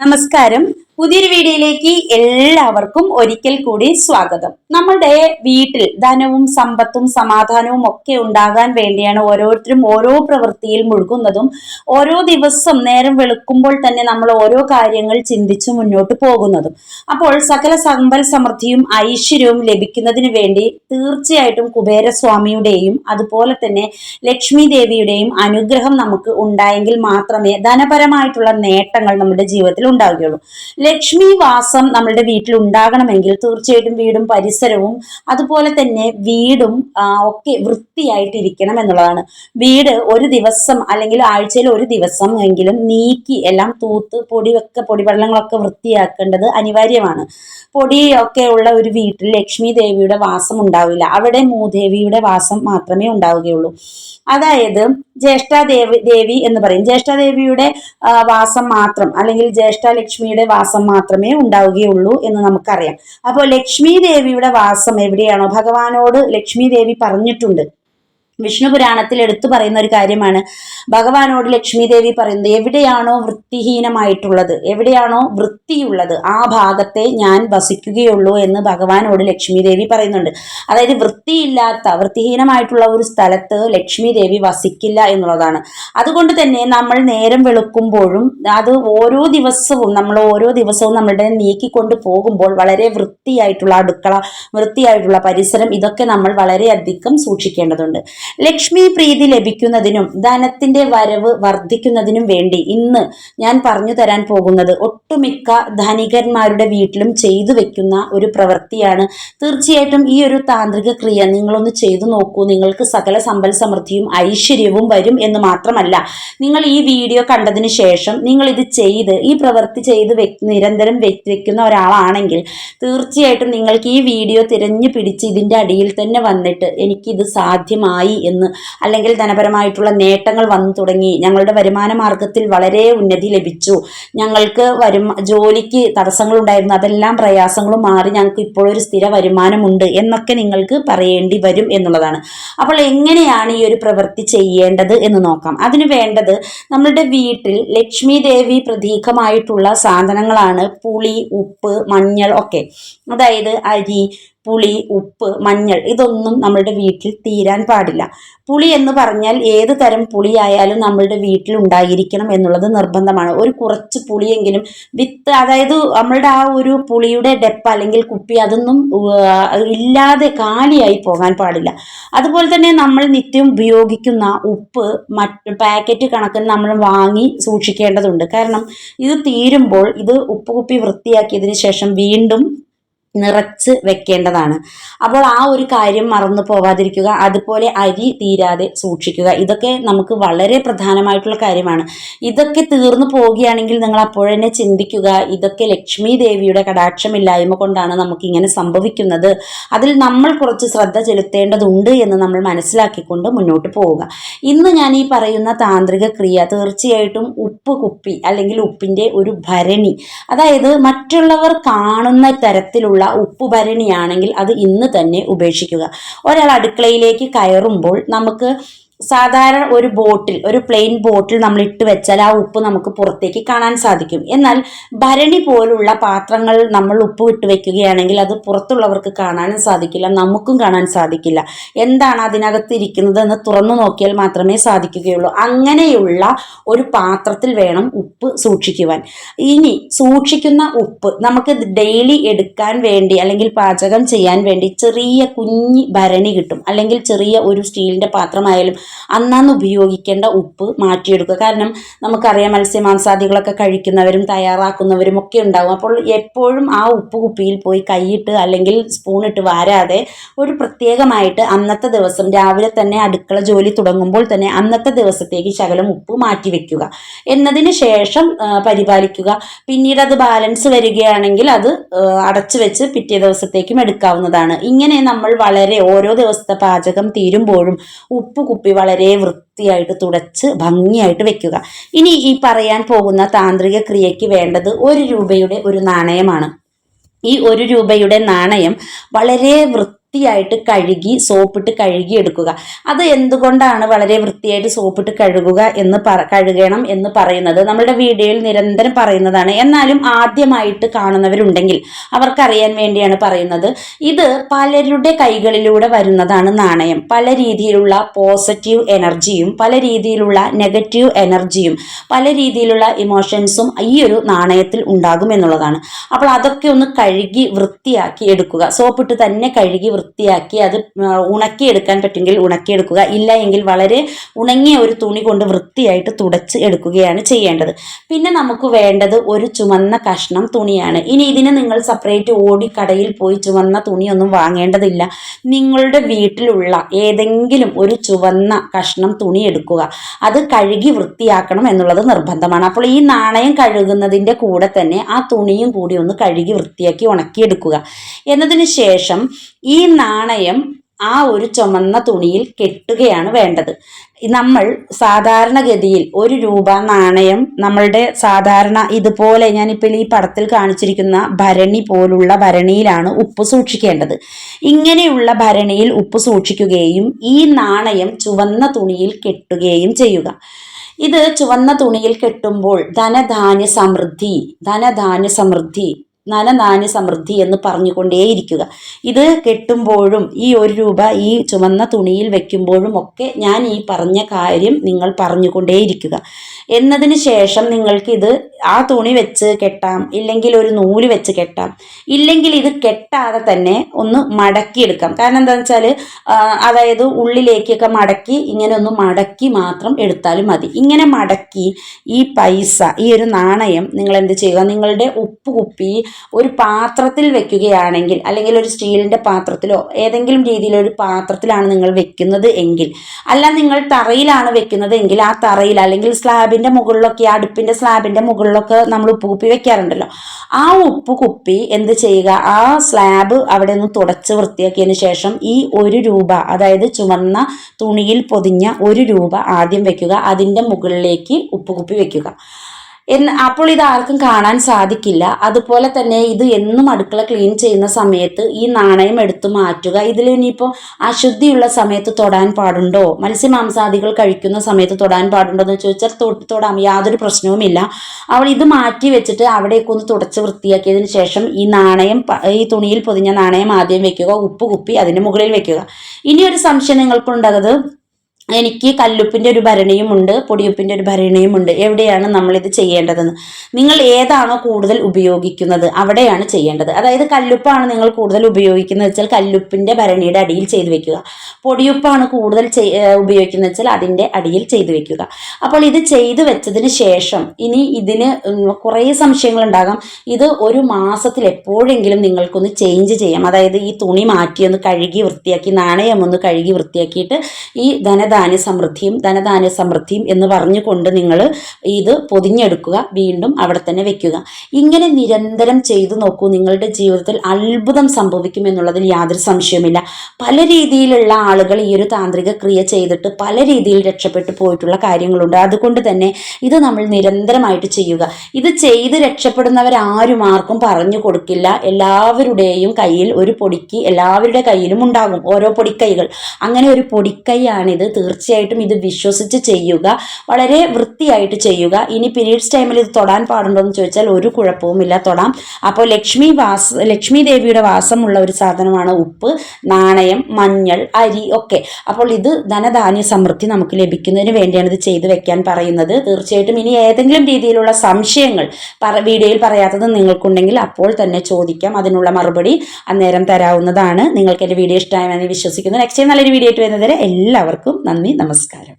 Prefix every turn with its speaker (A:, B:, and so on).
A: നമസ്കാരം പുതിയൊരു വീഡിയോയിലേക്ക് എല്ലാവർക്കും ഒരിക്കൽ കൂടി സ്വാഗതം. നമ്മുടെ വീട്ടിൽ ധനവും സമ്പത്തും സമാധാനവും ഒക്കെ ഉണ്ടാകാൻ വേണ്ടിയാണ് ഓരോരുത്തരും ഓരോ പ്രവൃത്തിയിൽ മുഴുകുന്നതും ഓരോ ദിവസം നേരം വെളുക്കുമ്പോൾ തന്നെ നമ്മൾ ഓരോ കാര്യങ്ങൾ ചിന്തിച്ച് മുന്നോട്ട് പോകുന്നതും. അപ്പോൾ സകല സമ്പൽ സമൃദ്ധിയും ഐശ്വര്യവും ലഭിക്കുന്നതിന് വേണ്ടി തീർച്ചയായിട്ടും കുബേരസ്വാമിയുടെയും അതുപോലെ തന്നെ ലക്ഷ്മി ദേവിയുടെയും അനുഗ്രഹം നമുക്ക് ഉണ്ടായെങ്കിൽ മാത്രമേ ധനപരമായിട്ടുള്ള നേട്ടങ്ങൾ നമ്മുടെ ജീവിതത്തിൽ ഉണ്ടാവുകയുള്ളൂ. ലക്ഷ്മി വാസം നമ്മളുടെ വീട്ടിൽ ഉണ്ടാകണമെങ്കിൽ തീർച്ചയായിട്ടും വീടും പരിസരവും അതുപോലെ തന്നെ വീടും ഒക്കെ വൃത്തിയായിട്ടിരിക്കണം എന്നുള്ളതാണ്. വീട് ഒരു ദിവസം അല്ലെങ്കിൽ ആഴ്ചയിൽ ഒരു ദിവസം എങ്കിലും നീക്കി എല്ലാം തൂത്ത് പൊടിയൊക്കെ പൊടിവെള്ളങ്ങളൊക്കെ വൃത്തിയാക്കേണ്ടത് അനിവാര്യമാണ്. പൊടിയൊക്കെ ഉള്ള ഒരു വീട്ടിൽ ലക്ഷ്മി ദേവിയുടെ വാസം ഉണ്ടാവില്ല. അവിടെ മൂദേവിയുടെ വാസം മാത്രമേ ഉണ്ടാവുകയുള്ളൂ. അതായത് ജ്യേഷ്ഠാദേവി ദേവി എന്ന് പറയും. ജ്യേഷ്ഠാദേവിയുടെ വാസം മാത്രം അല്ലെങ്കിൽ ജ്യേഷ്ഠ ലക്ഷ്മിയുടെ വാസം മാത്രമേ ഉണ്ടാവുകയുള്ളൂ എന്ന് നമുക്കറിയാം. അപ്പോൾ ലക്ഷ്മി ദേവിയുടെ വാസം എവിടെയാണോ? ഭഗവാനോട് ലക്ഷ്മി ദേവി പറഞ്ഞിട്ടുണ്ട്. വിഷ്ണു പുരാണത്തിൽ എടുത്തു പറയുന്ന ഒരു കാര്യമാണ്. ഭഗവാനോട് ലക്ഷ്മി ദേവി പറയുന്നത് എവിടെയാണോ വൃത്തിഹീനമായിട്ടുള്ളത് എവിടെയാണോ വൃത്തിയുള്ളത് ആ ഭാഗത്തെ ഞാൻ വസിക്കുകയുള്ളൂ എന്ന് ഭഗവാനോട് ലക്ഷ്മി ദേവി പറയുന്നുണ്ട്. അതായത് വൃത്തിയില്ലാത്ത വൃത്തിഹീനമായിട്ടുള്ള ഒരു സ്ഥലത്ത് ലക്ഷ്മി ദേവി വസിക്കില്ല എന്നുള്ളതാണ്. അതുകൊണ്ട് തന്നെ നമ്മൾ നേരം വെളുക്കുമ്പോഴും അത് ഓരോ ദിവസവും നമ്മൾ ഓരോ ദിവസവും നമ്മളുടെ നീക്കിക്കൊണ്ട് പോകുമ്പോൾ വളരെ വൃത്തിയായിട്ടുള്ള അടുക്കള വൃത്തിയായിട്ടുള്ള പരിസരം ഇതൊക്കെ നമ്മൾ വളരെയധികം സൂക്ഷിക്കേണ്ടതുണ്ട്. ലക്ഷ്മി പ്രീതി ലഭിക്കുന്നതിനും ധനത്തിന്റെ വരവ് വർദ്ധിക്കുന്നതിനും വേണ്ടി ഇന്ന് ഞാൻ പറഞ്ഞു തരാൻ പോകുന്നത് ഒട്ടുമിക്ക ധനികന്മാരുടെ വീട്ടിലും ചെയ്തു വെക്കുന്ന ഒരു പ്രവൃത്തിയാണ്. തീർച്ചയായിട്ടും ഈ ഒരു താന്ത്രിക ക്രിയ നിങ്ങളൊന്ന് ചെയ്തു നോക്കൂ. നിങ്ങൾക്ക് സകല സമ്പൽ സമൃദ്ധിയും ഐശ്വര്യവും വരും എന്ന് മാത്രമല്ല നിങ്ങൾ ഈ വീഡിയോ കണ്ടതിന് ശേഷം നിങ്ങൾ ഇത് ചെയ്ത് ഈ പ്രവൃത്തി ചെയ്ത് നിരന്തരം വെക്ക് വെക്കുന്ന ഒരാളാണെങ്കിൽ തീർച്ചയായിട്ടും നിങ്ങൾക്ക് ഈ വീഡിയോ തിരഞ്ഞു പിടിച്ച് ഇതിന്റെ അടിയിൽ തന്നെ വന്നിട്ട് എനിക്കിത് സാധ്യമായി എന്ന് അല്ലെങ്കിൽ ധനപരമായിട്ടുള്ള നേട്ടങ്ങൾ വന്നു തുടങ്ങി. ഞങ്ങളുടെ വരുമാന മാർഗത്തിൽ വളരെ ഉന്നതി ലഭിച്ചു. ഞങ്ങൾക്ക് വരുമാ ജോലിക്ക് തടസ്സങ്ങളുണ്ടായിരുന്നു അതെല്ലാം പ്രയാസങ്ങളും മാറി ഞങ്ങൾക്ക് ഇപ്പോഴൊരു സ്ഥിര വരുമാനമുണ്ട് എന്നൊക്കെ നിങ്ങൾക്ക് പറയേണ്ടി വരും എന്നുള്ളതാണ്. അപ്പോൾ എങ്ങനെയാണ് ഈ ഒരു പ്രവൃത്തി ചെയ്യേണ്ടത് എന്ന് നോക്കാം. അതിന് വേണ്ടത് നമ്മളുടെ വീട്ടിൽ ലക്ഷ്മി ദേവി പ്രതീകമായിട്ടുള്ള സാധനങ്ങളാണ്. പുളി ഉപ്പ് മഞ്ഞൾ ഒക്കെ. അതായത് അരി പുളി ഉപ്പ് മഞ്ഞൾ ഇതൊന്നും നമ്മളുടെ വീട്ടിൽ തീരാൻ പാടില്ല. പുളി എന്ന് പറഞ്ഞാൽ ഏത് തരം പുളിയായാലും നമ്മളുടെ വീട്ടിൽ ഉണ്ടായിരിക്കണം എന്നുള്ളത് നിർബന്ധമാണ്. ഒരു കുറച്ച് പുളിയെങ്കിലും വിത്ത് അതായത് നമ്മളുടെ ആ ഒരു പുളിയുടെ ഡെപ്പ് അല്ലെങ്കിൽ കുപ്പി അതൊന്നും ഇല്ലാതെ കാലിയായി പോകാൻ പാടില്ല. അതുപോലെ തന്നെ നമ്മൾ നിത്യം ഉപയോഗിക്കുന്ന ഉപ്പ് മറ്റ് പാക്കറ്റ് കണക്കിന് നമ്മൾ വാങ്ങി സൂക്ഷിക്കേണ്ടതുണ്ട്. കാരണം ഇത് തീരുമ്പോൾ ഇത് ഉപ്പ് കുപ്പി വൃത്തിയാക്കിയതിന് ശേഷം വീണ്ടും നിറച്ച് വെക്കേണ്ടതാണ്. അപ്പോൾ ആ ഒരു കാര്യം മറന്നു പോവാതിരിക്കുക അതുപോലെ അരി തീരാതെ സൂക്ഷിക്കുക. ഇതൊക്കെ നമുക്ക് വളരെ പ്രധാനമായിട്ടുള്ള കാര്യമാണ്. ഇതൊക്കെ തീർന്നു പോവുകയാണെങ്കിൽ നിങ്ങൾ അപ്പോഴന്നെ ചിന്തിക്കുക ഇതൊക്കെ ലക്ഷ്മി ദേവിയുടെ കടാക്ഷമില്ലായ്മ കൊണ്ടാണ് നമുക്ക് ഇങ്ങനെ സംഭവിക്കുന്നത്. അതിൽ നമ്മൾ കുറച്ച് ശ്രദ്ധ ചെലുത്തേണ്ടതുണ്ട് എന്ന് നമ്മൾ മനസ്സിലാക്കിക്കൊണ്ട് മുന്നോട്ട് പോവുക. ഇന്ന് ഞാൻ ഈ പറയുന്ന താന്ത്രിക ക്രിയ തീർച്ചയായിട്ടും ഉപ്പ് കുപ്പി അല്ലെങ്കിൽ ഉപ്പിന്റെ ഒരു ഭരണി. അതായത് മറ്റുള്ളവർ കാണുന്ന തരത്തിലുള്ള ഉപ്പ് ഭരണിയാണെങ്കിൽ അത് ഇന്ന് തന്നെ ഉപേക്ഷിക്കുക. ഒരാൾ അടുക്കളയിലേക്ക് കയറുമ്പോൾ നമുക്ക് സാധാരണ ഒരു ബോട്ടിൽ ഒരു പ്ലെയിൻ ബോട്ടിൽ നമ്മൾ ഇട്ട് വെച്ചാൽ ആ ഉപ്പ് നമുക്ക് പുറത്തേക്ക് കാണാൻ സാധിക്കും. എന്നാൽ ഭരണി പോലുള്ള പാത്രങ്ങൾ നമ്മൾ ഉപ്പ് ഇട്ട് വെക്കുകയാണെങ്കിൽ അത് പുറത്തുള്ളവർക്ക് കാണാനും സാധിക്കില്ല നമുക്കും കാണാൻ സാധിക്കില്ല. എന്താണ് അതിനകത്ത് ഇരിക്കുന്നത് എന്ന് തുറന്നു നോക്കിയാൽ മാത്രമേ സാധിക്കുകയുള്ളൂ. അങ്ങനെയുള്ള ഒരു പാത്രത്തിൽ വേണം ഉപ്പ് സൂക്ഷിക്കുവാൻ. ഇനി സൂക്ഷിക്കുന്ന ഉപ്പ് നമുക്ക് ഡെയിലി എടുക്കാൻ വേണ്ടി അല്ലെങ്കിൽ പാചകം ചെയ്യാൻ വേണ്ടി ചെറിയ കുഞ്ഞി ഭരണി കിട്ടും. അല്ലെങ്കിൽ ചെറിയ ഒരു സ്റ്റീലിന്റെ പാത്രമായാലും അന്നന്ന് ഉപയോഗിക്കേണ്ട ഉപ്പ് മാറ്റിയെടുക്കുക. കാരണം നമുക്കറിയാം മത്സ്യമാംസാദികളൊക്കെ കഴിക്കുന്നവരും തയ്യാറാക്കുന്നവരും ഒക്കെ ഉണ്ടാകും അപ്പോൾ എപ്പോഴും ആ ഉപ്പ് കുപ്പിയിൽ പോയി കൈയിട്ട് അല്ലെങ്കിൽ സ്പൂണിട്ട് വാരാതെ ഒരു പ്രത്യേകമായിട്ട് അന്നത്തെ ദിവസം രാവിലെ തന്നെ അടുക്കള ജോലി തുടങ്ങുമ്പോൾ തന്നെ അന്നത്തെ ദിവസത്തേക്ക് ശകലം ഉപ്പ് മാറ്റി വെക്കുക. എന്നതിന് ശേഷം പരിപാലിക്കുക. പിന്നീട് അത് ബാലൻസ് വരികയാണെങ്കിൽ അത് അടച്ചു വെച്ച് പിറ്റേ ദിവസത്തേക്കും എടുക്കാവുന്നതാണ്. ഇങ്ങനെ നമ്മൾ വളരെ ഓരോ ദിവസത്തെ പാചകം തീരുമ്പോഴും ഉപ്പ് കുപ്പി വളരെ വൃത്തിയായിട്ട് തുടച്ച് ഭംഗിയായിട്ട് വെക്കുക. ഇനി ഈ പറയാൻ പോകുന്ന താന്ത്രിക ക്രിയയ്ക്ക് വേണ്ടത് ഒരു രൂപയുടെ ഒരു നാണയമാണ്. ഈ ഒരു രൂപയുടെ നാണയം വളരെ വൃത്തിയായിട്ട് കഴുകി സോപ്പിട്ട് കഴുകി എടുക്കുക. അത് എന്തുകൊണ്ടാണ് വളരെ വൃത്തിയായിട്ട് സോപ്പിട്ട് കഴുകുക എന്ന് പറ കഴുകണം എന്ന് പറയുന്നത്? നമ്മളുടെ വീഡിയോയിൽ നിരന്തരം പറയുന്നതാണ്. എന്നാലും ആദ്യമായിട്ട് കാണുന്നവരുണ്ടെങ്കിൽ അവർക്കറിയാൻ വേണ്ടിയാണ് പറയുന്നത്. ഇത് പലരുടെ കൈകളിലൂടെ വരുന്നതാണ് നാണയം. പല രീതിയിലുള്ള പോസിറ്റീവ് എനർജിയും പല രീതിയിലുള്ള നെഗറ്റീവ് എനർജിയും പല രീതിയിലുള്ള ഇമോഷൻസും ഈ ഒരു നാണയത്തിൽ ഉണ്ടാകും എന്നുള്ളതാണ്. അപ്പോൾ അതൊക്കെ ഒന്ന് കഴുകി വൃത്തിയാക്കി എടുക്കുക. സോപ്പിട്ട് തന്നെ കഴുകി വൃത്തിയാക്കി അത് ഉണക്കിയെടുക്കാൻ പറ്റുമെങ്കിൽ ഉണക്കിയെടുക്കുക. ഇല്ല എങ്കിൽ വളരെ ഉണങ്ങിയ ഒരു തുണി കൊണ്ട് വൃത്തിയായിട്ട് തുടച്ച് എടുക്കുകയാണ് ചെയ്യേണ്ടത്. പിന്നെ നമുക്ക് വേണ്ടത് ഒരു ചുമന്ന കഷ്ണം തുണിയാണ്. ഇനി ഇതിന് നിങ്ങൾ സെപ്പറേറ്റ് ഓടി കടയിൽ പോയി ചുവന്ന തുണിയൊന്നും വാങ്ങേണ്ടതില്ല. നിങ്ങളുടെ വീട്ടിലുള്ള ഏതെങ്കിലും ഒരു ചുവന്ന കഷ്ണം തുണി എടുക്കുക. അത് കഴുകി വൃത്തിയാക്കണം എന്നുള്ളത് നിർബന്ധമാണ്. അപ്പോൾ ഈ നാണയം കഴുകുന്നതിന്റെ കൂടെ തന്നെ ആ തുണിയും കൂടി ഒന്ന് കഴുകി വൃത്തിയാക്കി ഉണക്കിയെടുക്കുക. എന്നതിന് ശേഷം ഈ നാണയം ആ ഒരു ചുമന്ന തുണിയിൽ കെട്ടുകയാണ് വേണ്ടത്. നമ്മൾ സാധാരണഗതിയിൽ ഒരു രൂപ നാണയം നമ്മളുടെ സാധാരണ ഇതുപോലെ ഞാനിപ്പോൾ ഈ പടത്തിൽ കാണിച്ചിരിക്കുന്ന ഭരണി പോലുള്ള ഭരണിയിലാണ് ഉപ്പ് സൂക്ഷിക്കേണ്ടത്. ഇങ്ങനെയുള്ള ഭരണിയിൽ ഉപ്പ് സൂക്ഷിക്കുകയും ഈ നാണയം ചുവന്ന തുണിയിൽ കെട്ടുകയും ചെയ്യുക. ഇത് ചുവന്ന തുണിയിൽ കെട്ടുമ്പോൾ ധനധാന്യ സമൃദ്ധി ധനധാന്യ സമൃദ്ധി നനനാന്യ സമൃദ്ധി എന്ന് പറഞ്ഞുകൊണ്ടേയിരിക്കുക. ഇത് കെട്ടുമ്പോഴും ഈ ഒരു രൂപ ഈ ചുമന്ന തുണിയിൽ വെക്കുമ്പോഴും ഒക്കെ ഞാൻ ഈ പറഞ്ഞ കാര്യം നിങ്ങൾ പറഞ്ഞുകൊണ്ടേയിരിക്കുക. എന്നതിന് ശേഷം നിങ്ങൾക്ക് ഇത് ആ തുണി വെച്ച് കെട്ടാം ഇല്ലെങ്കിൽ ഒരു നൂൽ വെച്ച് കെട്ടാം ഇല്ലെങ്കിൽ ഇത് കെട്ടാതെ തന്നെ ഒന്ന് മടക്കിയെടുക്കാം. കാരണം എന്താണെന്ന് വെച്ചാൽ അതായത് ഉള്ളിലേക്കൊക്കെ മടക്കി ഇങ്ങനെ ഒന്ന് മടക്കി മാത്രം എടുത്താലും മതി. ഇങ്ങനെ മടക്കി ഈ പൈസ ഈ ഒരു നാണയം നിങ്ങൾ എന്ത് ചെയ്യുക നിങ്ങളുടെ ഉപ്പ് കുപ്പി ഒരു പാത്രത്തിൽ വെക്കുകയാണെങ്കിൽ അല്ലെങ്കിൽ ഒരു സ്റ്റീലിന്റെ പാത്രത്തിലോ ഏതെങ്കിലും രീതിയിലൊരു പാത്രത്തിലാണ് നിങ്ങൾ വെക്കുന്നത് എങ്കിൽ അല്ല നിങ്ങൾ തറയിലാണ് വെക്കുന്നത് എങ്കിൽ ആ തറയിൽ അല്ലെങ്കിൽ സ്ലാബിന്റെ മുകളിലൊക്കെ അടുപ്പിന്റെ സ്ലാബിന്റെ മുകളിലൊക്കെ നമ്മൾ ഉപ്പ് കുപ്പി വെക്കാറുണ്ടല്ലോ. ആ ഉപ്പ് കുപ്പി എന്ത് ചെയ്യുക? ആ സ്ലാബ് അവിടെ നിന്ന് തുടച്ച് വൃത്തിയാക്കിയതിന് ശേഷം ഈ ഒരു രൂപ അതായത് ചുമന്ന തുണിയിൽ പൊതിഞ്ഞ ഒരു രൂപ ആദ്യം വെക്കുക. അതിന്റെ മുകളിലേക്ക് ഉപ്പ് കുപ്പി വെക്കുക. എന്ന് അപ്പോൾ ഇത് ആർക്കും കാണാൻ സാധിക്കില്ല. അതുപോലെ തന്നെ ഇത് എന്നും അടുക്കള ക്ലീൻ ചെയ്യുന്ന സമയത്ത് ഈ നാണയം എടുത്തു മാറ്റുക. ഇതിൽ ഇനിയിപ്പോൾ അശുദ്ധിയുള്ള സമയത്ത് തൊടാൻ പാടുണ്ടോ? മത്സ്യമാംസാദികൾ കഴിക്കുന്ന സമയത്ത് തൊടാൻ പാടുണ്ടോ എന്ന് ചോദിച്ചാൽ തൊട്ട് തൊടാം. യാതൊരു പ്രശ്നവുമില്ല അവൾ ഇത് മാറ്റി വെച്ചിട്ട് അവിടെയൊക്കെ ഒന്ന് തുടച്ച് വൃത്തിയാക്കിയതിന് ശേഷം ഈ നാണയം ഈ തുണിയിൽ പൊതിഞ്ഞ നാണയം ആദ്യം വെക്കുക. ഉപ്പ് കുപ്പി അതിന്റെ മുകളിൽ വെക്കുക. ഇനി ഒരു സംശയം നിങ്ങൾക്കുണ്ടാകുന്നത് എനിക്ക് കല്ലുപ്പിന്റെ ഒരു ഭരണിയും ഉണ്ട് പൊടിയുപ്പിന്റെ ഒരു ഭരണിയും ഉണ്ട് എവിടെയാണ് നമ്മളിത് ചെയ്യേണ്ടതെന്ന്? നിങ്ങൾ ഏതാണോ കൂടുതൽ ഉപയോഗിക്കുന്നത് അവിടെയാണ് ചെയ്യേണ്ടത്. അതായത് കല്ലുപ്പാണ് നിങ്ങൾ കൂടുതൽ ഉപയോഗിക്കുന്നത് വെച്ചാൽ കല്ലുപ്പിന്റെ ഭരണിയുടെ അടിയിൽ ചെയ്ത് വെക്കുക. പൊടിയുപ്പാണ് കൂടുതൽ ഉപയോഗിക്കുന്നത് വെച്ചാൽ അതിന്റെ അടിയിൽ ചെയ്ത് വെക്കുക. അപ്പോൾ ഇത് ചെയ്ത് വെച്ചതിന് ശേഷം ഇനി ഇതിന് കുറേ സംശയങ്ങൾ ഉണ്ടാകാം ഇത് ഒരു മാസത്തിൽ എപ്പോഴെങ്കിലും നിങ്ങൾക്കൊന്ന് ചേഞ്ച് ചെയ്യാം. അതായത് ഈ തുണി മാറ്റി ഒന്ന് കഴുകി വൃത്തിയാക്കി നാണയം ഒന്ന് കഴുകി വൃത്തിയാക്കിയിട്ട് ഈ ധനധാ ധനധാന്യ സമൃദ്ധിയും ധനധാന്യ സമൃദ്ധിയും എന്ന് പറഞ്ഞുകൊണ്ട് നിങ്ങൾ ഇത് പൊതിഞ്ഞെടുക്കുക വീണ്ടും അവിടെ തന്നെ വെക്കുക. ഇങ്ങനെ നിരന്തരം ചെയ്തു നോക്കൂ നിങ്ങളുടെ ജീവിതത്തിൽ അത്ഭുതം സംഭവിക്കും എന്നുള്ളതിൽ യാതൊരു സംശയവുമില്ല. പല രീതിയിലുള്ള ആളുകൾ ഈ ഒരു താന്ത്രിക ക്രിയ ചെയ്തിട്ട് പല രീതിയിൽ രക്ഷപ്പെട്ടു പോയിട്ടുള്ള കാര്യങ്ങളുണ്ട്. അതുകൊണ്ട് തന്നെ ഇത് നമ്മൾ നിരന്തരമായിട്ട് ചെയ്യുക. ഇത് ചെയ്ത് രക്ഷപ്പെടുന്നവരാരും ആർക്കും പറഞ്ഞു കൊടുക്കില്ല. എല്ലാവരുടെയും കയ്യിൽ ഒരു പൊടിക്ക് എല്ലാവരുടെ കയ്യിലും ഉണ്ടാകും ഓരോ പൊടിക്കൈകൾ. അങ്ങനെ ഒരു പൊടിക്കൈയാണിത് തീർച്ചയായിട്ടും ഇത് വിശ്വസിച്ച് ചെയ്യുക വളരെ വൃത്തിയായിട്ട് ചെയ്യുക. ഇനി പീരീഡ്സ് ടൈമിൽ ഇത് തൊടാൻ പാടുണ്ടോ എന്ന് ചോദിച്ചാൽ ഒരു കുഴപ്പവുമില്ല തൊടാം. അപ്പോൾ ലക്ഷ്മി വാസ ലക്ഷ്മി ദേവിയുടെ വാസമുള്ള ഒരു സാധനമാണ് ഉപ്പ് നാണയം മഞ്ഞൾ അരി ഒക്കെ. അപ്പോൾ ഇത് ധനധാന്യ സമൃദ്ധി നമുക്ക് ലഭിക്കുന്നതിന് വേണ്ടിയാണ് ഇത് ചെയ്തു വെക്കാൻ പറയുന്നത്. തീർച്ചയായിട്ടും ഇനി ഏതെങ്കിലും രീതിയിലുള്ള സംശയങ്ങൾ വീഡിയോയിൽ പറയാത്തത് നിങ്ങൾക്കുണ്ടെങ്കിൽ അപ്പോൾ തന്നെ ചോദിക്കാം. അതിനുള്ള മറുപടി അന്നേരം തരാവുന്നതാണ്. നിങ്ങൾക്ക് എന്റെ വീഡിയോ ഇഷ്ടമായെന്ന് വിശ്വസിക്കുന്നു. നെക്സ്റ്റ് നല്ലൊരു വീഡിയോ ആയിട്ട് വരുന്നതുവരെ എല്ലാവർക്കും നന്ദി നമസ്കാരം